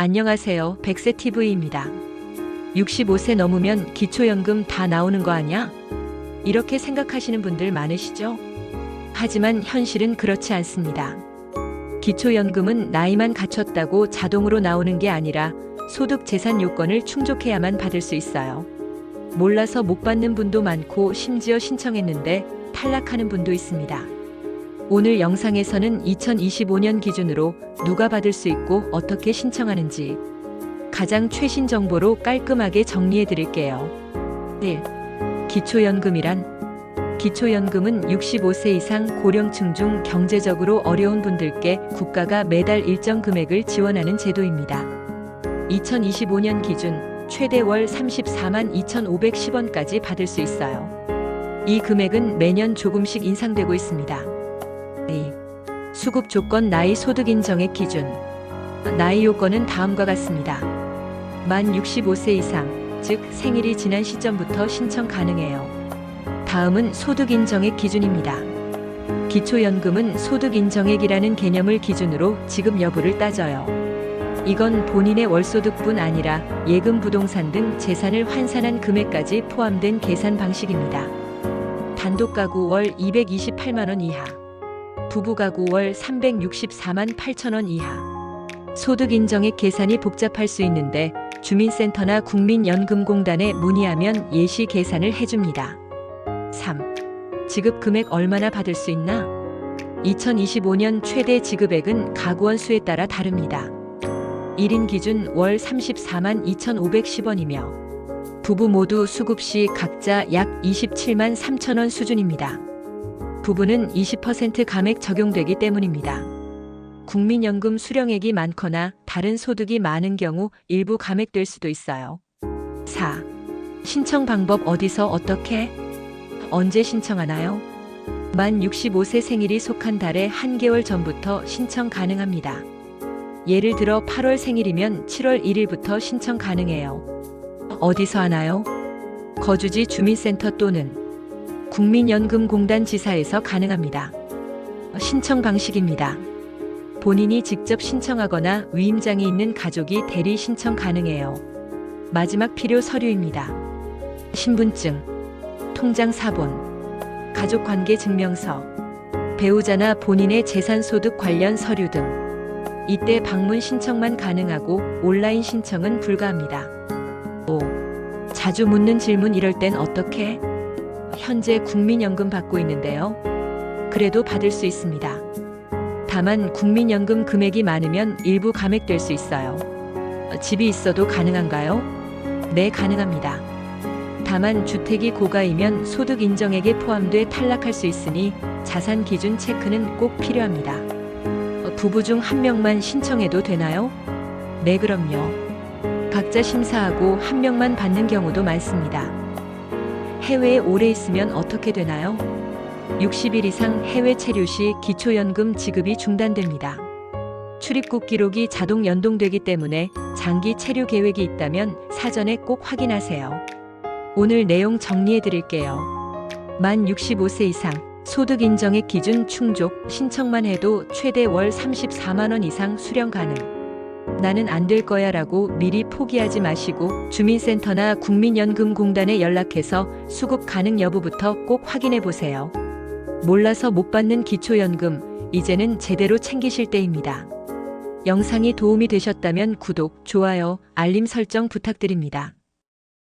안녕하세요. 백세TV입니다. 65세 넘으면 기초연금 다 나오는 거 아니야? 이렇게 생각하시는 분들 많으시죠? 하지만 현실은 그렇지 않습니다. 기초연금은 나이만 갖췄다고 자동으로 나오는 게 아니라 소득 재산 요건을 충족해야만 받을 수 있어요. 몰라서 못 받는 분도 많고 심지어 신청했는데 탈락하는 분도 있습니다. 오늘 영상에서는 2025년 기준으로 누가 받을 수 있고 어떻게 신청하는지 가장 최신 정보로 깔끔하게 정리해 드릴게요. 1. 기초연금이란 기초연금은 65세 이상 고령층 중 경제적으로 어려운 분들께 국가가 매달 일정 금액을 지원하는 제도입니다. 2025년 기준 최대 월 34만 2,510원까지 받을 수 있어요. 이 금액은 매년 조금씩 인상되고 있습니다. 2. 수급 조건 나이 소득 인정액 기준 나이 요건은 다음과 같습니다. 만 65세 이상, 즉 생일이 지난 시점부터 신청 가능해요. 다음은 소득 인정액 기준입니다. 기초연금은 소득 인정액이라는 개념을 기준으로 지급 여부를 따져요. 이건 본인의 월소득뿐 아니라 예금 부동산 등 재산을 환산한 금액까지 포함된 계산 방식입니다. 단독 가구 월 228만 원 이하, 부부 가구 월 364만 8천 원 이하. 소득 인정액 계산이 복잡할 수 있는데 주민센터나 국민연금공단에 문의하면 예시 계산을 해줍니다. 3. 지급 금액 얼마나 받을 수 있나? 2025년 최대 지급액은 가구원 수에 따라 다릅니다. 1인 기준 월 34만 2,510원이며 부부 모두 수급 시 각자 약 27만 3천 원 수준입니다. 부부는 20% 감액 적용되기 때문입니다. 국민연금 수령액이 많거나 다른 소득이 많은 경우 일부 감액될 수도 있어요. 4. 신청 방법 어디서 어떻게? 언제 신청하나요? 만 65세 생일이 속한 달의 한개월 전부터 신청 가능합니다. 예를 들어 8월 생일이면 7월 1일부터 신청 가능해요. 어디서 하나요? 거주지 주민센터 또는 국민연금공단 지사에서 가능합니다. 신청 방식입니다. 본인이 직접 신청하거나 위임장이 있는 가족이 대리 신청 가능해요. 마지막 필요 서류입니다. 신분증, 통장 사본, 가족관계 증명서, 배우자나 본인의 재산 소득 관련 서류 등 이때 방문 신청만 가능하고 온라인 신청은 불가합니다. 5. 자주 묻는 질문 이럴 땐 어떻게? 현재 국민연금 받고 있는데요. 그래도 받을 수 있습니다. 다만 국민연금 금액이 많으면 일부 감액될 수 있어요. 집이 있어도 가능한가요? 네, 가능합니다. 다만 주택이 고가이면 소득 인정액에 포함돼 탈락할 수 있으니 자산 기준 체크는 꼭 필요합니다. 부부 중 한 명만 신청해도 되나요? 네, 그럼요. 각자 심사하고 한 명만 받는 경우도 많습니다. 해외에 오래 있으면 어떻게 되나요? 60일 이상 해외 체류 시 기초연금 지급이 중단됩니다. 출입국 기록이 자동 연동되기 때문에 장기 체류 계획이 있다면 사전에 꼭 확인하세요. 오늘 내용 정리해 드릴게요. 만 65세 이상 소득 인정액 기준 충족 신청만 해도 최대 월 34만 원 이상 수령 가능. 나는 안 될 거야 라고 미리 포기하지 마시고 주민센터나 국민연금공단에 연락해서 수급 가능 여부부터 꼭 확인해 보세요. 몰라서 못 받는 기초연금, 이제는 제대로 챙기실 때입니다. 영상이 도움이 되셨다면 구독, 좋아요, 알림 설정 부탁드립니다.